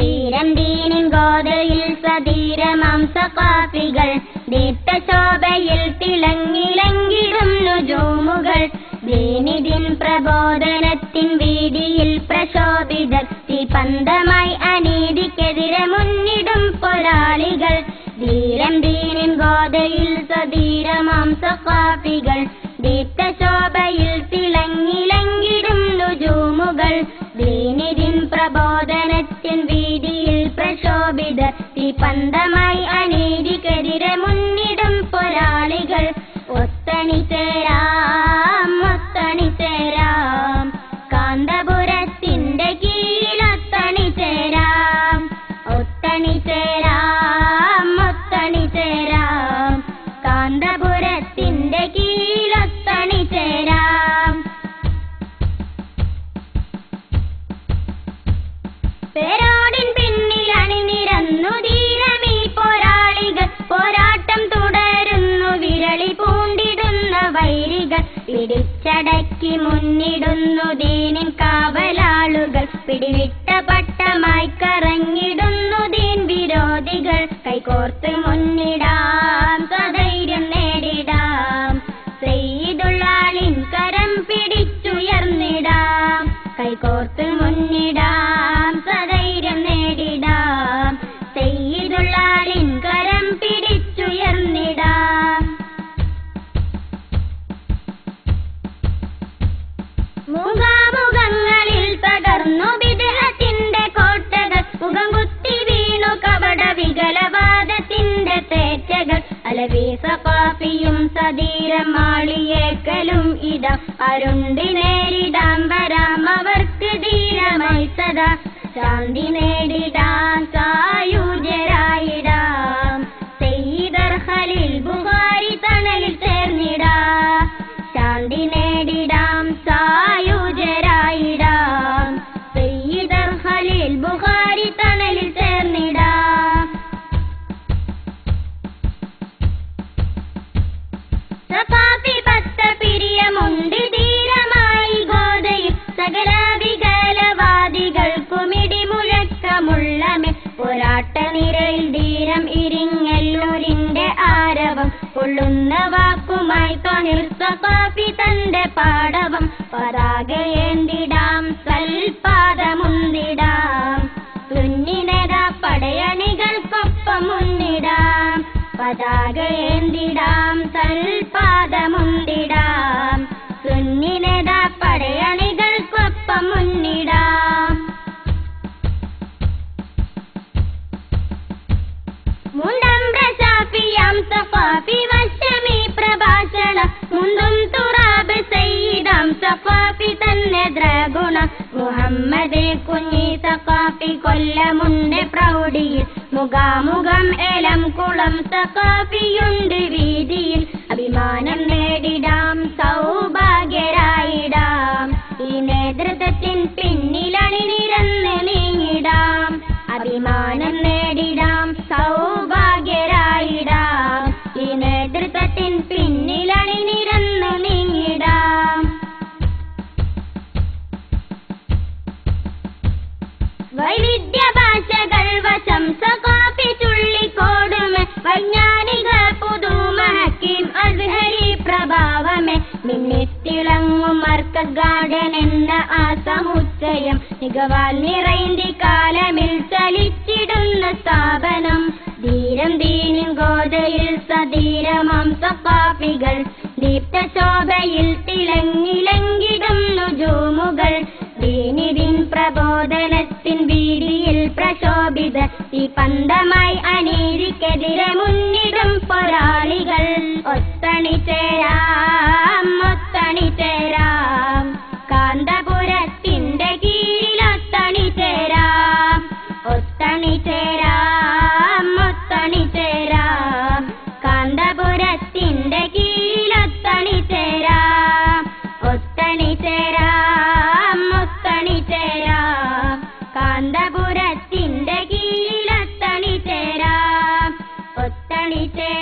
ധീരം ദീനിൻ ഗോതയിൽ സധീരമാം സഖാഫികൾ ദീപ്തശോഭയിൽ തിളങ്ങിളങ്ങിടും ജോമുകൾ ദീനിതിൻ പ്രബോധനത്തിൻ വീതിയിൽ പ്രശോഭിതർ. പന്തമായി അനീതിക്കെതിരെ മുന്നിടും പോരാളികൾ. ധീരം ദീനിൻ ഗോതയിൽ സധീരമാം സഖാഫികൾ ദീപ്തശോഭയിൽ പ്രശോഭിതർ പന്തമായി അനീതിക്കെതിരെ മുന്നിടും പോരാളികൾ. ഒത്തണി ചേരാം ഒത്തണി ചേരാം കാന്തപുരത്തിന്റെ കീഴൊത്തണി ചേരാം ഒത്തണി ചേരാം ഒത്തണി ചേരാം കാന്തപുരത്തിന്റെ വൈരികൾ പിടിച്ചടക്കി മുന്നിടുന്നു ദീനിൻ കാവലാളുകൾ. പിടിവിട്ട പട്ടമായി കറങ്ങിടുന്നു ദീൻ വിരോധികൾ. കൈകോർത്ത് മുന്നിടാം അലവി സഫാഫിയും സധീരം മാളിയേക്കലും അരുണ്ടി നേരിടാൻ വരാം അവർക്ക് ധീരമായി സദാ. ശാന്തി നേടിടാൻ സായുജരായിടാം കൊള്ളുന്ന വാക്കുമായി സഫാഫി തന്റെ പാടവം. പതാകയേന്തിടാം സൽപാദമുന്തിടാം. തുന്നിനര പടയണികൾക്കൊപ്പം മുന്നിടാം പതാകയേന്തിടാം സൽപാദമുന്തിടാം. കൊല്ലമുണ്ട് പ്രൗഢിയിൽ. മുഖാമുഖം എലം കുളം സഖാഫിയുണ്ട് വീതിയിൽ. അഭിമാനം നേടിടാം വൈവിധ്യ ഭാഷകൾ വശം സഖാഫി ചുള്ളിക്കോടുമേ. വൈജ്ഞാനിക പുതുമ ഹക്കീം പ്രഭാവമേ. മിന്നിത്തിളങ്ങും മർക്ക ഗാർഡൻ എന്ന ആ സമുച്ചയം മികവാൽ നിറൈന്തി കാലമിൽ ചലിച്ചിടുന്ന സ്ഥാപനം. ധീരം ദീനിൻ ഗോതയിൽ സധീരമാം സഖാഫികൾ ദീപ്തശോഭയിൽ തിളങ്ങിലങ്കിടും നുജൂമുകൾ ദീനിദിൻ പ്രബോധനത്തിൻ വീതിയിൽ പ്രശോഭിത പന്തമായി അനീതിക്കെതിരെ മുന്നിടും പോരാളികൾ. ഒത്തണി ചേരാം ഒത്തണി ചേരാം. കാന്തപുരത്തിന്റെ കീഴിലൊത്തണി ചേരാം. ഒത്തണി ചേരാം ഒത്തണി ചേരാം. കാന്തപുരത്തിന്റെ കീഴിലൊത്തണി ചേരാം. ഒത്തണി ചേരാം ഒത്തണി